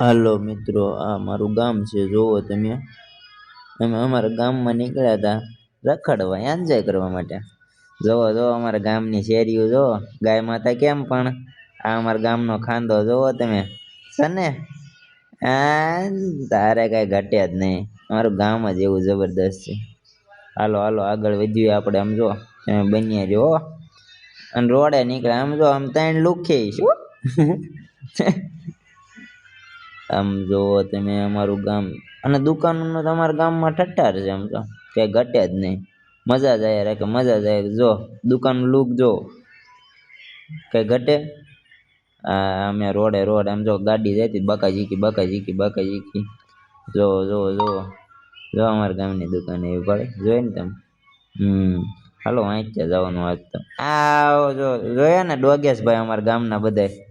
હાલો મિત્રો, આ મારું ગામ છે, જોવો તમે. અમે અમારા ગામમાં નીકળ્યા હતા રખડવા એન્જોય કરવા માટે. જોવો જોવો, અમારા ગામની શેરીઓ જોવો. ગાય માતા કેમ પણ? આ અમારા ગામનો ખાંદો જોવો તમે. સને? આ તારે કાંઈ ઘટ્યા જ નહીં. અમારું ગામ જ એવું જબરદસ્ત છે. હાલો હાલો, આગળ વધીએ આપણે આમ જો. તમે બન્યા જો અને રોડે નીકળે આમ જો, આમ ત્રણ લુખે શું આમ જોવો તમે અમારું ગામ. અને દુકાનોનો તમારા ગામમાં ઠઠ્ઠાર છે આમ તો. કે ઘટે જ નહીં. મજા જાય રાખે, મજા જાય જો દુકાન લૂક જો. કંઈ ઘટે. અમે રોડે રોડ આમ જો, ગાડી જતી બકા જીકી બકા જીકી બકા ઝીકી જો જો જો. જો અમારા ગામની દુકાન એવી પડે. જોઈએ ને તમે? હમ. હાલો વાંચ્યા જવાનું આજ તો. આ જો. જોયા ને ડોગેશભાઈ અમારા ગામના બધાય?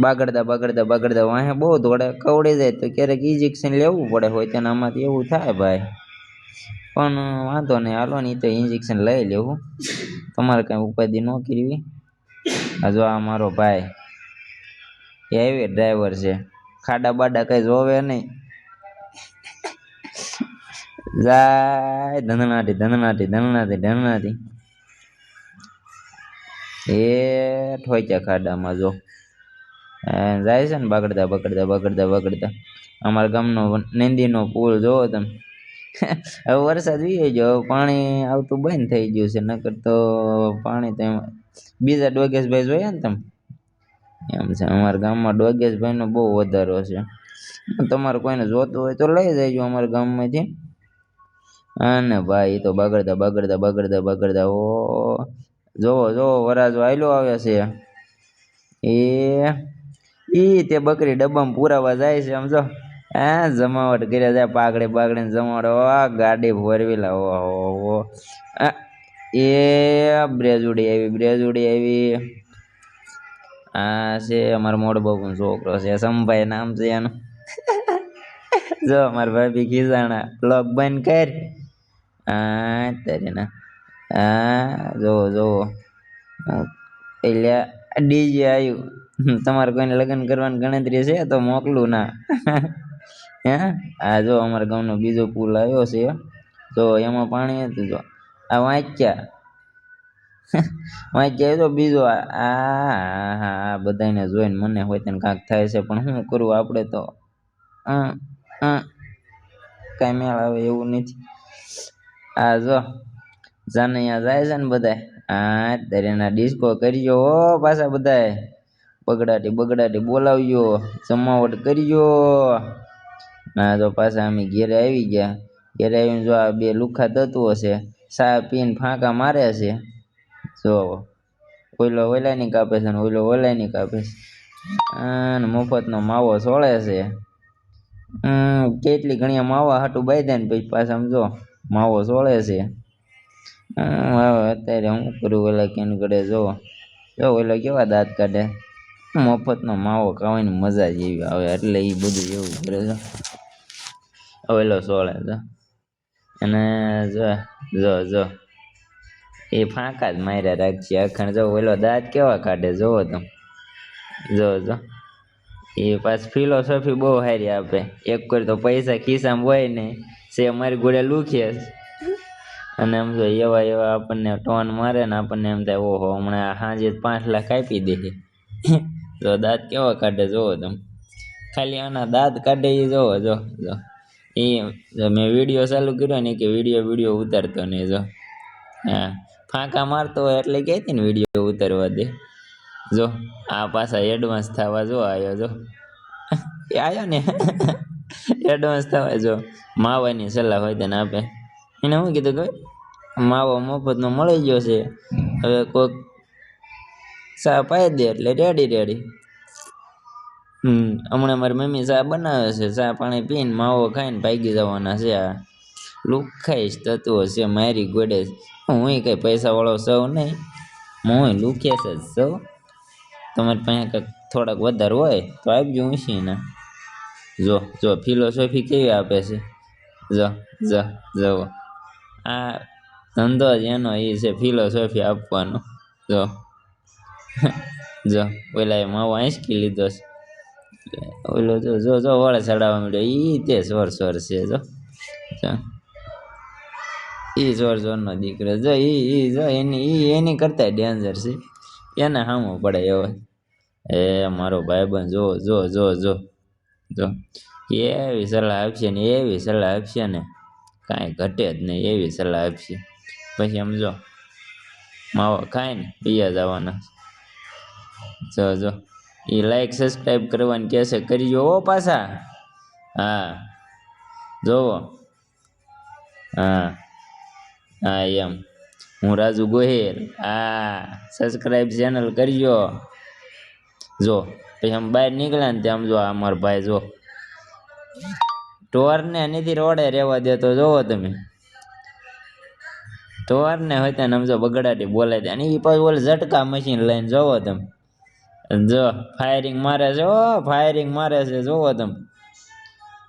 બગડતા બગડતા બગડતા વાંહે બહુ દોડે કવડી જાય તો ક્યારેક ઇન્જેક્શન લેવું પડે હોય તેનામાંથી એવું થાય ભાઈ. પણ વાંધો નહીં, હાલો નહીં તો ઇન્જેક્શન લઈ લેવું. તમારે કાંઈ ઉપાધિ ન કરવી. આ જો આ મારો ભાઈ, એ હેવી ડ્રાઈવર છે. ખાડા બાડા કઈ જોવે નહીં. જાય ધનનાથી ધનનાથી ધનનાથી ધનનાથી એ ઠોક્યા ખાડામાં જો. જાય છે ને બગડતા બગડતા બગડતા બગડતા. અમારા ગામનો નંદીનો પુલ જોવો તમે. હવે વરસાદ વી ગયો પાણી આવતું બંધ થઈ ગયું છે. નકર તો પાણી તો બીજા ડોગેશભાઈ જોયા ને તમે? એમ છે, અમારા ગામમાં ડોગેશભાઈનો બહુ વધારો છે. તમારે કોઈને જોતું હોય તો લઈ જજો અમારા ગામમાંથી. અને ભાઈ તો બગડતા બગડતા બગડતા બગડતા. ઓ, જોવો જોવો, વરાજો આયલો આવે છે. એ ઈ તે બકરી ડબ્બામાં પુરાવા જાય છે, આમ જો. હા, જમાવટ કર્યા જાય, પાઘડે બાગડે જમાવટ. ઓ ગાડી ફોર વ્હીલર ઓહો એ બ્રેજુડી આવી બ્રેજુડી આવી. આ છે અમારા મોડ બાપુનો છોકરો છે, સંભાઈ નામ છે એનું. જો અમારા ભાભી ખીજાણા બ્લોગ બંધ કર. આ, તારે ના. હા જોવો જોવો એટલે ડીજે આવ્યું તમારે કોઈને લગ્ન કરવાની ગણતરી છે તો મોકલું ના. હે? આ જો અમારા ગામનો બીજો પુલ આવ્યો છે. તો એમાં પાણી હતું, જો. આ વાંચ્યા. વાંચ્યા તો બીજો આ હા બધાને જોઈને મને હોય તેને કાંક થાય છે, પણ શું કરું આપણે તો? કાંઈ મેળ આવે એવું નથી. આ જો, જાનૈયા જાય છે ને બધા હા દરિયાના ડિસ્કો કરજો હો પાછા બધાય. બગડાટી બગડાટી બોલાવ્યો જમાવટ કર્યો ના, જો પાછા અમે ઘેરે આવી ગયા. ઘેરે આવીને જો આ બે લુખા તત્વો છે સા પીને ફાંકા મારે છે. જો ઓઈલો ઓલાની કાપે છે ને ઓઈલો ઓલાની કાપે છે. અને મફતનો માવો સોળે છે. કેટલી ઘણી માવા હાટું બાંધે ને પછી પાછા જો, માવો સોળે છે. અત્યારે હું કરું, ઓલા કેન ગળે જો. જો, ઓલો કેવા દાંત કાઢે? મફતનો માવો ખાવાની મજા જ એવી આવે. એટલે એ બધું એવું કરે છે. અવેલો સોળે જો. અને જો જો જો. એ ફાંકા જ માર્યા રાખશે અખણ જો ઓલો દાંત કેવા કાઢે જોવો તમે જો જો. એ પાછી ફિલોસોફી બહુ સારી આપે. એક કોઈ તો પૈસા ખિસ્સામાં હોય ને સે મારી ગોળે લુખીએ અને એમ જો એવા એવા આપણને ટોન મારે ને આપણને એમ થાય, ઓહો, હમણાં સાંજે પાંચ લાખ આપી દે. જો દાંત કેવા કાઢે જોવો તમે. ખાલી આના દાંત કાઢે એ જોવો, જો જો. એ મેં વીડિયો ચાલુ કર્યો ને કે વીડિયો વીડિયો ઉતારતો નહીં જો. હા, ફાંકા મારતો હોય એટલે કહેતી ને વીડિયો ઉતારવા દે. જો, આ પાછા એડવાન્સ થવા જો આવ્યો જો. એ આવ્યો ને. એડવાન્સ થવા જો. માવાની સલાહ હોય તેને આપે. એને શું કીધું કે માવો મફતનો મળી ગયો છે. હવે કોઈક સા પાઈ દે એટલે રેડી રેડી હમ, હમણાં મારી મમ્મી ચા બનાવે છે, ચા પાણી પીને માવો ખાઈને ભાગી જવાના છે આ. લુખાઈશ તત્વો છે મારી ગોડે. હું કંઈ પૈસાવાળો સૌ નહીં, હું લુખ્યા છે સૌ. તમારી પાસે કંઈક થોડાક વધારે હોય તો આપજો ઊંચીને. જો જો ફિલોસોફી કેવી આપે છે? જો જો જુઓ આ ધંધો જ એનો એ છે ફિલોસોફી આપવાનો. જો. જો ઓલા માવો આંચકી લીધો છે. ઓલો જો જો જો, વળે ચડાવવા માંડ્યો ઈ તે સ્વર સ્વર છે, જો. ઈ જોર જોર નો દીકરો, જો, ઈ ઈ, જો, એની, ઈ, એની કરતા ડેન્જર છે. એને સામો પડે એવો. એ મારો ભાઈબંધ, જો જો જો જો. જો. એવી સલાહ આપશે ને, એવી સલાહ આપશે ને. કાંઈ ઘટે જ નહીં, એવી સલાહ આપશે. પછી એમ જો, માવો ખાય ને પીયા જવાના. જો જો. એ લાઈક સબસ્ક્રાઈબ કરવાની કહેશે કરજો ઓ પાછા. હા. જોવો. હા. હા, એમ. હું રાજુ ગોહિલ. હા. સબસ્ક્રાઈબ ચેનલ કરજો જો. પછી આમ બહાર નીકળ્યા ને ત્યાં જો આ મારો ભાઈ જો. ટોરને નથી રોડે રહેવા દેતો જોવો તમે. ટોરને હોય ત્યાં સમજો બગડાટી બોલાય અને એ પાછું ઓલે ઝટકા મશીન લઈને જોવો તમે. જો ફાયરિંગ મારે છે, ઓ ફાયરિંગ મારે છે, જોવો તમે.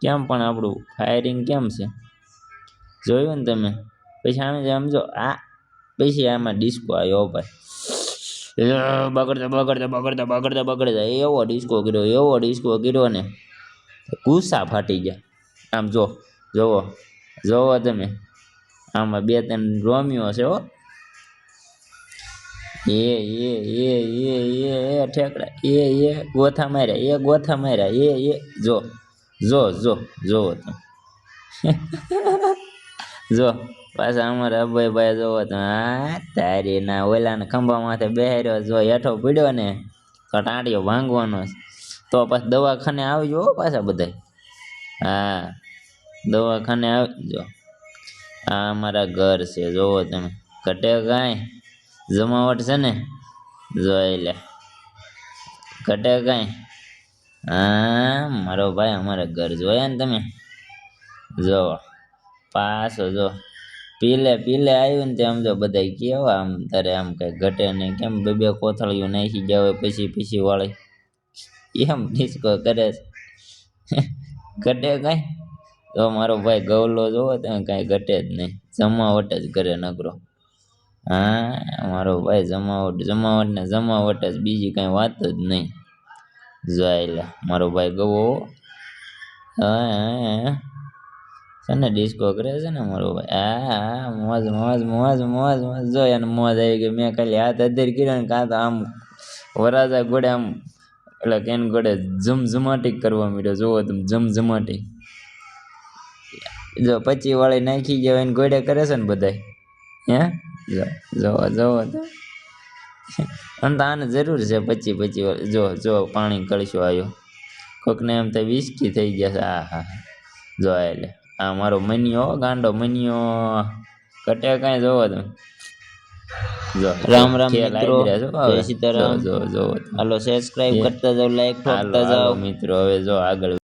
કેમ પણ આપણું ફાયરિંગ કેમ છે? જોયું ને તમે? પછી આમ સમજો આ પછી આમાં ડિસ્કો આવ્યો ભાઈ. બગડતા બગડતા બગડતા બગડતા બગડતા. એવો ડિસ્કો કર્યો, એવો ડિસ્કો કર્યો ને. ગુસ્સા ફાટી ગયા. આમ જો, જોવો જોવો તમે. આમાં બે ત્રણ રોમિયો છે હો એ એ એ એ એ એ, ઠેકડા. એ એ, ગોથા માર્યા. એ, ગોથા માર્યા. એ એ, જો જો જો જોવો તમે. જો, પાછા અમારા અભય ભાઈ જોવો તો હા તારી ના ઓલાના ખંભા માથે બેહાર્યો જો, હેઠો પીડ્યો ને તો ટાંડિયો ભાંગવાનો તો પાછા દવાખાને આવજો પાછા બધાય. હા, દવાખાને આવજો આ અમારા ઘર છે, જોવો તમે. ઘટે કાંઈ? જમાવટ છે ને? જોઈ લે. ઘટે કાંઈ? હા, મારો ભાઈ અમારા ઘર જોયા ને તમે? જો, પાછો જો. પીલે પીલે આવ્યું ને તેમ જો બધા કેવા આમ તારે આમ કઈ ઘટે નહીં. કેમ બે બે કોથળીઓ નાખી ગયા હોય, પછી પછી વાળી? એમ ડિસ્કો કરે છે. ઘટે કાંઈ? તો મારો ભાઈ ગવલો જોવો તમે કાંઈ ઘટે જ નહીં. જમાવટ જ કરે નકરો. હા મારો ભાઈ જમાવટ જમાવટ ને જમાવટ જ બીજી કાંઈ વાત જ નહીં. જોયેલા મારો ભાઈ ગવો હા. હા, હા છે ને ડિસ્કો કરે છે ને મારો ભાઈ. હા મોજ મોજ મોજ મોજ મોજ. જો એને મોજ આવી ગઈ મેં ખાલી હાથ અધેર કર્યો ને કાં તો આમ વરાજા ગોડે આમ એટલે કેન ગોડે ઝમઝમાટી કરવા માંડ્યો. જોવો તમે ઝમઝમાટી. જો પચી વાળી નાખી ગયા એને ગોડે કરે છે ને બધાય. હે? જો જોવો જોવો તો અને તો આને જરૂર છે પચી પચી જો જો પાણી કળશો આવ્યો કોકને એમ તો વિસ્કી થઈ ગયા છે આ હા જો એટલે આ મારો મનિયો હો, ગાંડો મનિયો. કટે કાંઈ જોવો તમે? જો રામ રામ મિત્રો. જય સીતારામ. જો જો જો. હાલો સબસ્ક્રાઇબ કરતા જાઓ લાઈક ઠોકતા મિત્રો. હવે જો આગળ